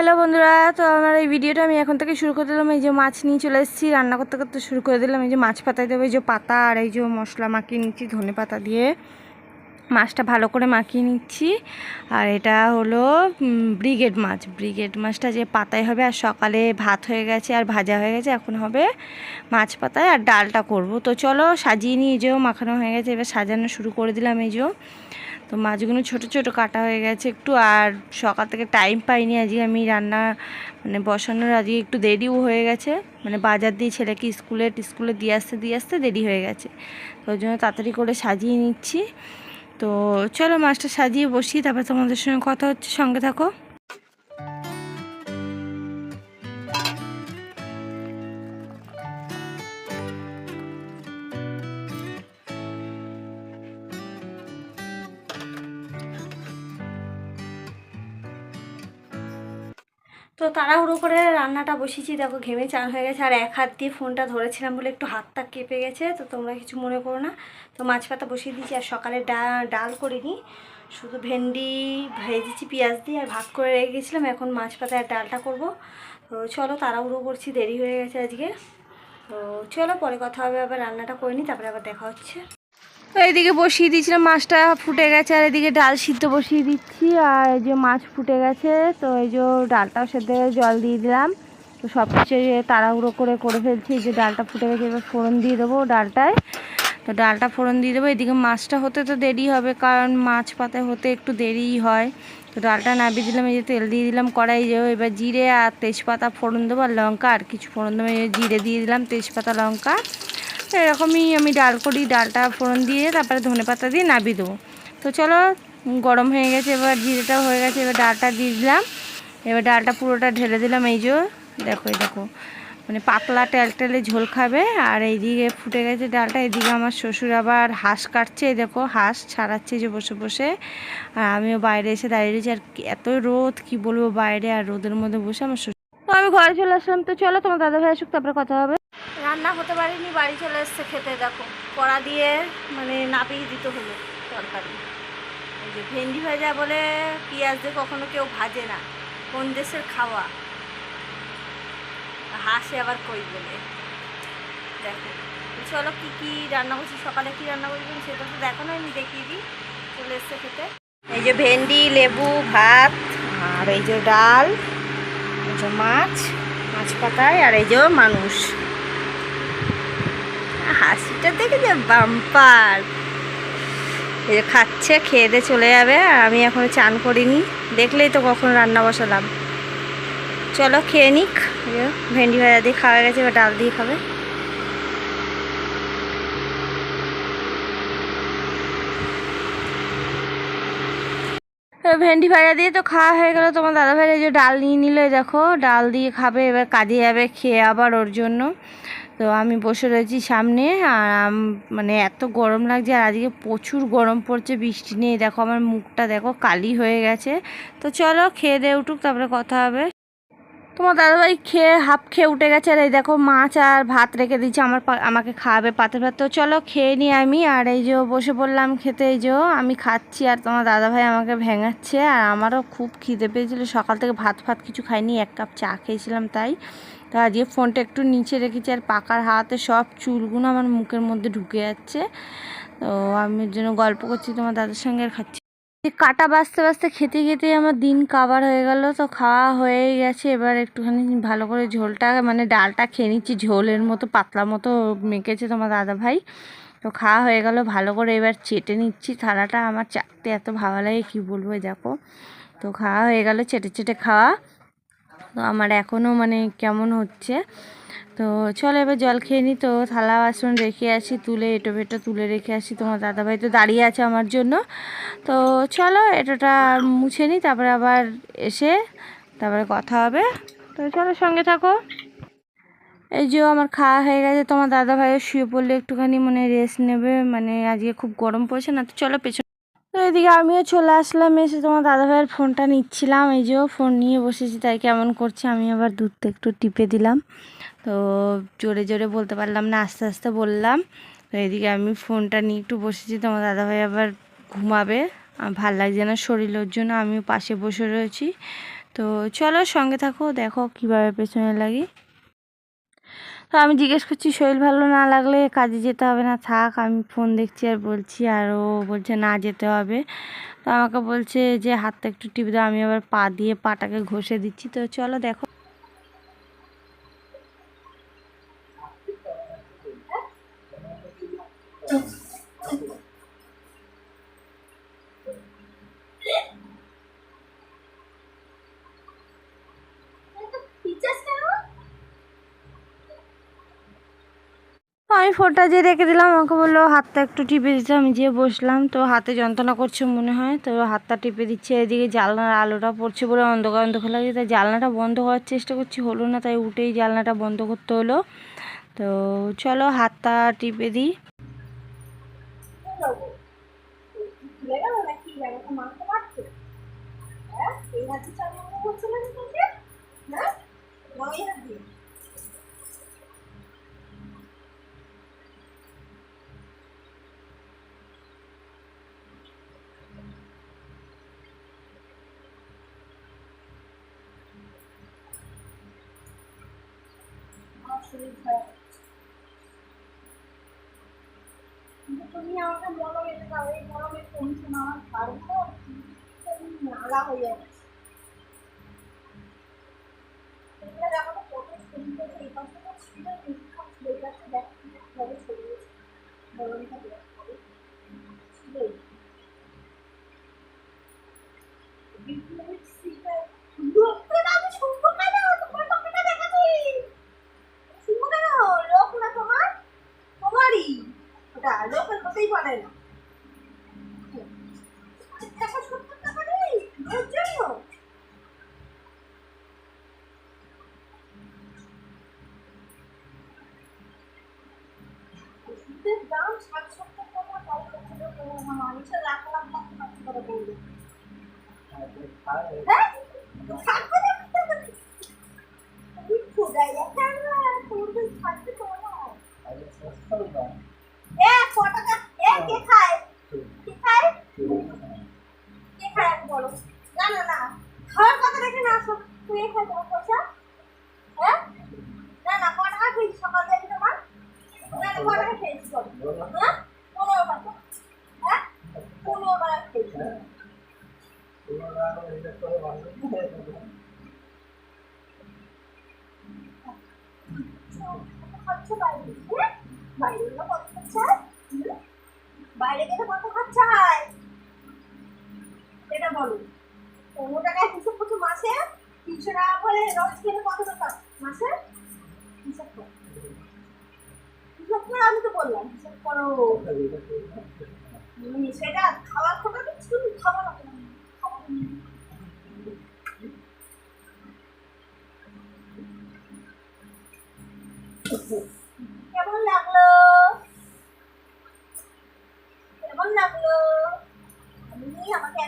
Hello বন্ধুরা, তো আমার এই ভিডিওটা আমি এখন থেকে শুরু করে দিলাম। এই যে মাছ নিয়ে চলে এসেছি, রান্না করতে করতে শুরু করে দিলাম। এই যে মাছ পাতায় দেবো, এই যে পাতা আর এই যে মশলা মাখিয়ে নিচ্ছি ধনে পাতা দিয়ে। মাছটা ভালো করে মাখিয়ে নিচ্ছি। আর এটা হলো ব্রিগেড মাছ। ব্রিগেড মাছটা যে পাতায় হবে, আর সকালে ভাত হয়ে গেছে আর ভাজা হয়ে গেছে, এখন হবে মাছ পাতায় আর ডালটা করব। তো চলো সাজিয়ে নিয়ে যেও, মাখানো হয়ে গেছে, এবার সাজানো শুরু করে দিলাম। এই যে তো মাছগুলো ছোট ছোট কাটা হয়ে গেছে একটু, আর সকাল থেকে টাইম পাইনি, আজকে আমি রান্না মানে বসানোর আজকে একটু দেরিও হয়ে গেছে। মানে বাজার দিয়ে ছেলেকে স্কুলে স্কুলে দিয়ে আসতে দিয়ে আসতে দেরি হয়ে গেছে। তো ওই জন্য তাড়াতাড়ি করে সাজিয়ে নিচ্ছি। তো চলো মাছটা সাজিয়ে বসি তারপর তোমাদের সঙ্গে কথা হচ্ছে, সঙ্গে থাকো। তো তাড়াহুড়ো করে রান্নাটা বসিয়েছি। দেখো ঘেমে চান হয়ে গেছে আর এক হাত দিয়ে ফোনটা ধরেছিলাম বলে একটু হাতটা কেঁপে গেছে, তো তোমরা কিছু মনে করো না। তো মাছ পাতা বসিয়ে দিয়েছি আর সকালে ডাল করিনি। শুধু ভেন্ডি, ভেজেছি, পেঁয়াজ দিয়ে আর ভাত করে রেখে গেছিলাম এখন মাছ পাতা আর ডালটা করব। তো চলো তাড়াহুড়ো করছি, দেরি হয়ে গেছে আজকে। তো চলো পরে কথা হবে, আবার রান্নাটা করে নিই, তারপরে আবার দেখা হচ্ছে। এইদিকে বসিয়ে দিয়েছিলাম, মাছটা ফুটে গেছে, আর এদিকে ডাল সিদ্ধ বসিয়ে দিচ্ছি, আর এই যে মাছ ফুটে গেছে, তো এই যে ডালটাও হয়ে জল দিয়ে দিলাম। তো সব কিছু তাড়াহুড়ো করে করে ফেলছি যে ডালটা ফুটে গেছে, এবার ফোড়ন দিয়ে দেবো ডালটায়। তো ডালটা ফোড়ন দিয়ে দেবো, এদিকে মাছটা হতে তো দেরি হবে, কারণ মাছ পাতায় হতে একটু দেরিই হয়। তো ডালটা নাবিয়ে দিলাম, এই যে তেল দিয়ে দিলাম কড়াই যে এবার জিরে আর তেজপাতা ফোড়ন দেবো, আর লঙ্কা আর কিছু ফোড়ন দেবো জিরে দিয়ে দিলাম তেজপাতা, লঙ্কা। এরকমই আমি ডাল করি, ডালটা ফোড়ন দিয়ে তারপরে ধনে পাতা দিয়ে নাবিয়ে দেবো। তো চলো, গরম হয়ে গেছে, এবার জিরেটা হয়ে গেছে, এবার ডালটা দিয়ে দিলাম। এবার ডালটা পুরোটা ঢেলে দিলাম, এই যে দেখো, এই দেখো। মানে পাতলা টেল টেলে ঝোল খাবে, আর এইদিকে ফুটে গেছে ডালটা এদিকে আমার শ্বশুর আবার হাঁস কাটছে দেখো, হাঁস ছাড়াচ্ছে যে বসে বসে। আর আমিও বাইরে এসে দাঁড়িয়ে রয়েছি, আর এত রোদ, কি বলব বাইরে, আর রোদের মধ্যে বসে আমার শ্বশুর তো আমি ঘরে চলে আসলাম, তো চলো তোমার দাদা ভাই আসুক, তারপরে কথা হবে। রান্না হতে পারিনি, বাড়ি চলে এসছে খেতে, দেখো। কড়া দিয়ে মানে নাপিয়ে দিতে হলো তরকারি। এই যে ভেন্ডি ভাজা বলে পেঁয়াজ দিয়ে কখনো কেউ ভাজে না, কোন দেশের খাওয়া? হাসে আবার কই বলে। দেখো, চলো কি কি রান্না করছি, সকালে কি রান্না করছি সেটা তো দেখো না আমি দেখিয়ে দিই। চলে এসছে খেতে। এই যে ভেন্ডি, লেবু, ভাত, আর এই যে ডাল, এই যে মাছ মাছ পাতায়, আর এই যে মানুষ। হাসিটা দেখে যে বাম্পার। এই যে খাচ্ছে, খেয়ে দিয়ে চলে যাবে, আর আমি এখনও চান করিনি। দেখলেই তো কখন রান্না বসালাম। চলো খেয়ে নিক। ভেন্ডি ভাজা দিয়ে খাওয়া গেছে, এবার ডাল দিয়ে খাবে। ভেন্ডি ভাজা দিয়ে তো খাওয়া হয়ে গেল। তোমার দাদা ভাই এই যে ডাল নিয়ে নিলে দেখো, ডাল দিয়ে খাবে, এবার কাজে যাবে, খেয়ে আবার ওর জন্য। তো আমি বসে রয়েছি সামনে আর মানে এত গরম লাগছে আর আজকে প্রচুর গরম পড়ছে, বৃষ্টি নেই। দেখো আমার মুখটা দেখো কালি হয়ে গেছে। তো চলো খেয়ে দিয়ে উঠুক, তারপরে কথা হবে। তোমার দাদাভাই খেয়ে, হাফ খেয়ে উঠে গেছে আর এই দেখো মাছ আর ভাত রেখে দিচ্ছে আমার আমাকে খাওয়াবে পাতে ভাত। তো চলো খেয়ে নিই আমি, আর এই যে বসে পড়লাম খেতে, এই যে আমি খাচ্ছি আর তোমার দাদাভাই আমাকে ভেঙাচ্ছে আর আমারও খুব খিদে পেয়েছিলো। সকাল থেকে ভাত ফাত কিছু খাইনি, এক কাপ চা খেয়েছিলাম তাই। তো আজকে ফোনটা একটু নিচে রেখেছি আর পাকার হাতে সব চুলগুলো আমার মুখের মধ্যে ঢুকে যাচ্ছে। তো আমি জন্য গল্প করছি, তোমার দাদার সঙ্গে আর খাচ্ছি কাটা বাঁচতে বাঁচতে খেতে খেতে আমার দিন কাবার হয়ে গেল, তো খাওয়া হয়ে গেছে। এবার একটুখানি ভালো করে ঝোলটা মানে ডালটা খেয়ে নিচ্ছি, ঝোলের মতো, পাতলা মতো মেখেছে তোমার দাদা ভাই। তো খাওয়া হয়ে গেল, ভালো করে এবার চেটে নিচ্ছি থালাটা। আমার চাটতে এত ভালো লাগে, কী বলব দেখো। তো খাওয়া হয়ে গেল, চেটে চেটে খাওয়া। তো আমার এখনও মানে কেমন হচ্ছে। তো চলো এবার জল খেয়ে নিই তো থালা বাসন রেখে আসি, তুলে এটো বেটো তুলে রেখে আসি তোমার দাদাভাই তো দাঁড়িয়ে আছে আমার জন্য। তো চলো এটাটা মুছে নিই, তারপরে আবার এসে তারপরে কথা হবে। তো চলো সঙ্গে থাকো। এই যে আমার খাওয়া হয়ে গেছে, তোমার দাদা ভাইয়ের শুয়ে পড়লে, একটুখানি মানে রেস্ট নেবে মানে আজকে খুব গরম পড়ছে না, তো চলো পেছনে। তো এদিকে আমিও চলে আসলাম, এসে তোমার দাদা ভাইয়ের ফোনটা নিচ্ছিলাম, এই যে ফোন নিয়ে বসেছি, তাই কেমন করছে, আমি আবার দুধটা একটু টিপে দিলাম। তো জোরে জোরে বলতে পারলাম না, আস্তে আস্তে বললাম। তো এদিকে আমি ফোনটা নিয়ে একটু বসেছি, তোমার দাদাভাই আবার ঘুমাবে। ভালো লাগছে না শরীরের জন্য, আমিও পাশে বসে রয়েছি। তো চলো সঙ্গে থাকো, দেখো কীভাবে পেছনে লাগি। তো আমি জিজ্ঞেস করছি, শরীর ভালো না লাগলে কাজে যেতে হবে না? থাক, আমি ফোন দেখছি আর বলছি, আর ও বলছে না যেতে হবে। তো আমাকে বলছে যে, হাতটা একটু টিপ দাও, আমি আবার পা দিয়ে পাটাকে ঘষে দিচ্ছি। তো চলো দেখো। তো আমি ফোনটা যে রেখে দিলাম, আমাকে বলল, হাতটা একটু টিপে দিতে। আমি যেয়ে বসলাম, তো হাতে যন্ত্রণা করছে মনে হয়, তো হাতটা টিপে দিচ্ছে, এদিকে জানলার আলোটা পড়ছে বলে অন্ধকার অন্ধকার লাগে তাই জানলাটা বন্ধ করার চেষ্টা করছি, হলো না, তাই উঠেই জানলাটা বন্ধ করতে হলো। তো চলো হাতটা টিপে দিই। তুমি আমাকে বলো এটা দাও এই গরমে কমছে না আমার পারব নালা হয়ে যাচ্ছে এগুলো দেখো তো কত সুন্দর এই পাশে তো ছিল মিঠা ছিল এই পাশে দেখো কীভাবে ছড়িয়েছে গরমটা বের করে ছিল লোক না তোমার তোমারই ওটা লোকের হতেই পারে না। ওষুধের দাম ষাট সত্তর করে না তোমাদের থাকবে তোমার এ ক টাকা এ কে খায় কে খায় কে খায় আমি বলো না না না খাওয়ার কথা রেখে না আসো তুই খাই তোমার পয়সা হ্যাঁ না না ক টাকা খেয়েছি সকাল থেকে তোমার না না ক টাকা খেয়েছি বলো হ্যাঁ পনেরো টাকা হ্যাঁ পনেরো টাকা খেয়েছি খরচা বাইরে হ্যাঁ বাইরে গেলে কত খরচা হয়? হুম? বাইরে কত হয় এটা বলো। পনেরো টাকায় হিসেব করছ মাসে? তিনশো টাকা করে রোজ খেলে কত টাকা মাসে? হিসাব করো। হিসাব করে আমি তো বললাম, হিসাব করো। সেটা খাওয়ার খোটা তো তুমি খাব না খাব না। কেমন লাগল কেমন লাগল আমি আমাকে একটা দেবো আমি তোমাকে দশটা দেবো বুঝেছ এই দশ ঝেড়ে পেরেছি না তোমরা গলাটা কি জন্য মারো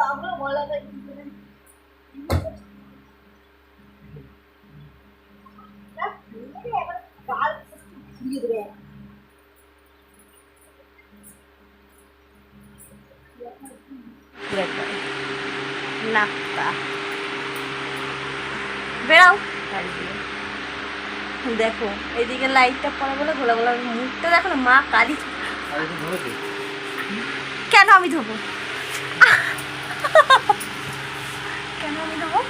লাগল গলাটা কি জন্য না, মেরে এবার গাল ঘুরিয়ে দেবে নাকটা বেরাও দেখো এইদিকে লাইটটা পড়ে বলে গোলা গোলা মুখটা দেখো না, মা কালি। কেন আমি ধোবো? কেন আমি ধোবো?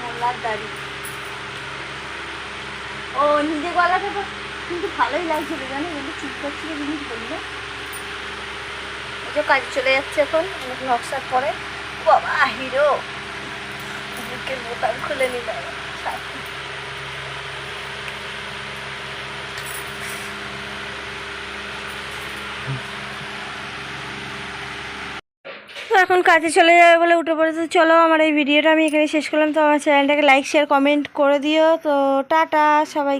মোল্লার দাড়ি। ও নিজে গলাটা তো কিন্তু ভালোই লাগছিল, জানো? কিন্তু ঠিক করছিল জিনিস বলল। যে কাজ চলে যাচ্ছে এখন, অনেক নকশার পরে বাবা, হিরো! বুকের বোতাম খুলে নিলাম সাথে। তো এখন কাজে চলে যাবে বলে উঠে পড়েছে। চলো আমার এই ভিডিওটা আমি এখানে শেষ করলাম। তো আমার চ্যানেলটাকে লাইক শেয়ার কমেন্ট করে দিও। তো টাটা সবাই